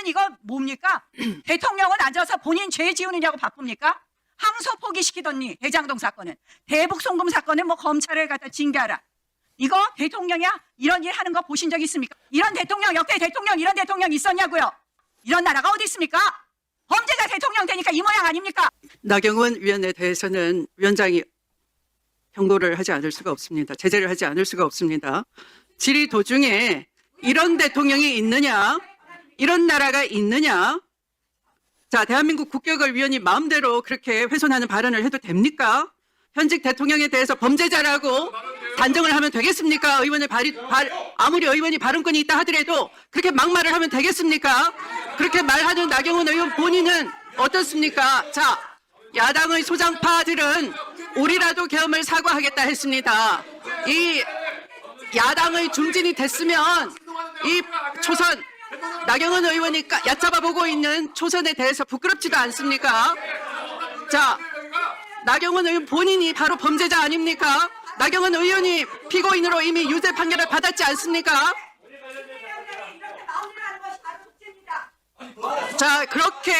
그러면은 이거 뭡니까? 대통령은 앉아서 본인 죄 지우느냐고 바쁩니까? 항소 포기시키더니 대장동 사건은 대북 송금 사건은 뭐 검찰을 갖다 징계하라. 이거 대통령이야 이런 일 하는 거 보신 적 있습니까? 이런 대통령 역대 대통령 이런 대통령 있었냐고요? 이런 나라가 어디 있습니까? 범죄자 대통령 되니까 이 모양 아닙니까? 나경원 위원에 대해서는 위원장이 경고를 하지 않을 수가 없습니다. 제재를 하지 않을 수가 없습니다. 질의 도중에 이런 대통령이 있느냐, 이런 나라가 있느냐, 자, 대한민국 국격을 위원이 마음대로 그렇게 훼손하는 발언을 해도 됩니까? 현직 대통령에 대해서 범죄자라고 단정을 하면 되겠습니까? 의원의 발이, 발, 아무리 의원이 발언권이 있다 하더라도 그렇게 막말을 하면 되겠습니까? 그렇게 말하는 나경원 의원 본인은 어떻습니까? 자, 야당의 소장파들은 우리라도 계엄을 사과하겠다 했습니다. 이 야당의 중진이 됐으면 이 초선 나경원 의원이 까- 얕잡아 보고 있는 초선에 대해서 부끄럽지도 않습니까? 자, 나경원 의원 본인이 바로 범죄자 아닙니까? 나경원 의원이 피고인으로 이미 유죄 판결을 받았지 않습니까? 자, 그렇게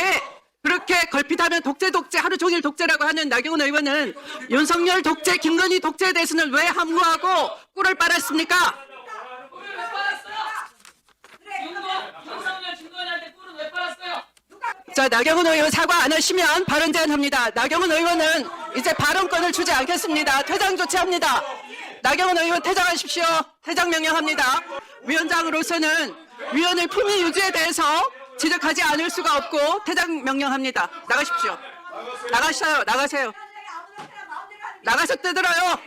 그렇게 걸핏하면 독재 독재 하루 종일 독재라고 하는 나경원 의원은 윤석열 독재, 김건희 독재에 대해서는 왜 함구하고 꿀을 빨았습니까? 윤석열 김건희한테 꿀은 왜 빨았어요? 자, 나경원 의원 사과 안 하시면 발언 제한합니다. 나경원 의원은 이제 발언권을 주지 않겠습니다. 퇴장 조치합니다. 나경원 의원 퇴장하십시오. 퇴장 명령합니다. 위원장으로서는 위원의 품위 유지에 대해서 지적하지 않을 수가 없고 퇴장 명령합니다. 나가십시오. 나가셔요. 나가세요. 나가서 뜯으러요.